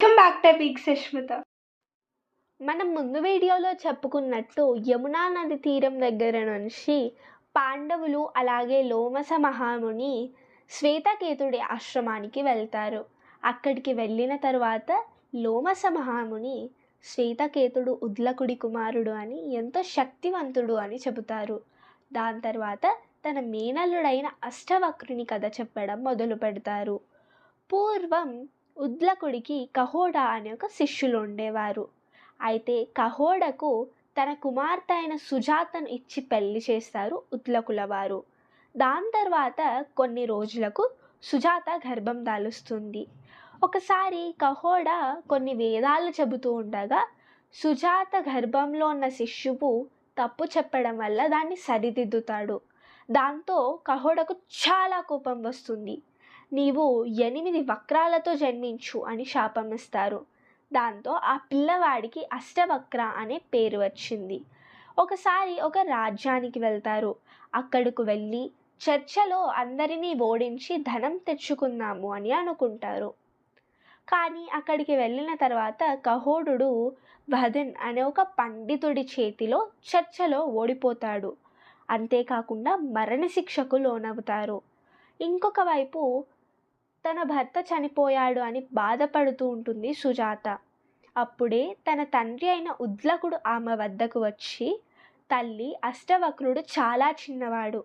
Welcome back to big Sushmita మనం ముందు వీడియోలో చెప్పుకున్నట్టు యమునా నది తీరం దగ్గర నుంచి పాండవులు అలాగే లోమస మహాముని శ్వేతకేతుడి ఆశ్రమానికి వెళ్తారు. అక్కడికి వెళ్ళిన తర్వాత లోమస మహాముని శ్వేతకేతుడు ఉద్లకుడి కుమారుడు అని ఎంతో శక్తివంతుడు అని చెబుతారు. దాని తర్వాత తన మేనల్లుడైన అష్టవక్రుని కథ చెప్పడం మొదలు పెడతారు పూర్వం ఉద్లకుడికి కహోడా అనే ఒక శిష్యులు ఉండేవారు. అయితే కహోడకు తన కుమార్తె అయిన సుజాతను ఇచ్చి పెళ్ళి చేస్తారు ఉద్లకుల వారు. దాని తర్వాత కొన్ని రోజులకు సుజాత గర్భం దాలుస్తుంది. ఒకసారి కహోడా కొన్ని వేదాలు చెబుతూ ఉండగా సుజాత గర్భంలో ఉన్న శిష్యువు తప్పు చెప్పడం వల్ల దాన్ని సరిదిద్దుతాడు. దాంతో కహోడకు చాలా కోపం వస్తుంది. నీవు ఎనిమిది వక్రాలతో జన్మించు అని శాపం ఇస్తారు. దాంతో ఆ పిల్లవాడికి అష్టవక్ర అనే పేరు వచ్చింది. ఒకసారి ఒక రాజ్యానికి వెళ్తారు. అక్కడకు వెళ్ళి చర్చలో అందరినీ ఓడించి ధనం తెచ్చుకుందాము అని అనుకుంటారు. కానీ అక్కడికి వెళ్ళిన తర్వాత కహోడుడు భదన్ అనే ఒక పండితుడి చేతిలో చర్చలో ఓడిపోతాడు. అంతేకాకుండా మరణశిక్షకు లోనవుతారు. ఇంకొక వైపు తన భర్త చనిపోయాడు అని బాధపడుతూ ఉంటుంది సుజాత. అప్పుడే తన తండ్రి అయిన ఉద్లకుడు ఆమె వద్దకు వచ్చి తల్లి అష్టవక్రుడు చాలా చిన్నవాడు.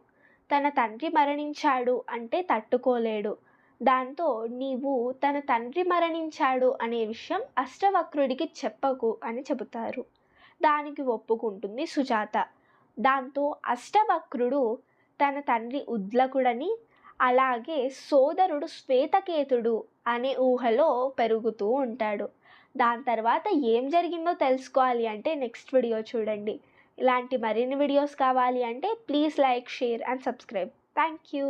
తన తండ్రి మరణించాడు అంటే తట్టుకోలేడు. దాంతో నీవు తన తండ్రి మరణించాడు అనే విషయం అష్టవక్రుడికి చెప్పకు అని చెబుతారు. దానికి ఒప్పుకుంటుంది సుజాత. దాంతో అష్టవక్రుడు తన తండ్రి ఉద్లకుడని అలాగే సోదరుడు శ్వేతకేతుడు అనే ఊహలో పెరుగుతూ ఉంటాడు. దాని తర్వాత ఏం జరిగిందో తెలుసుకోవాలి అంటే నెక్స్ట్ వీడియో చూడండి. ఇలాంటి మరిన్ని వీడియోస్ కావాలి అంటే please like share and subscribe. Thank you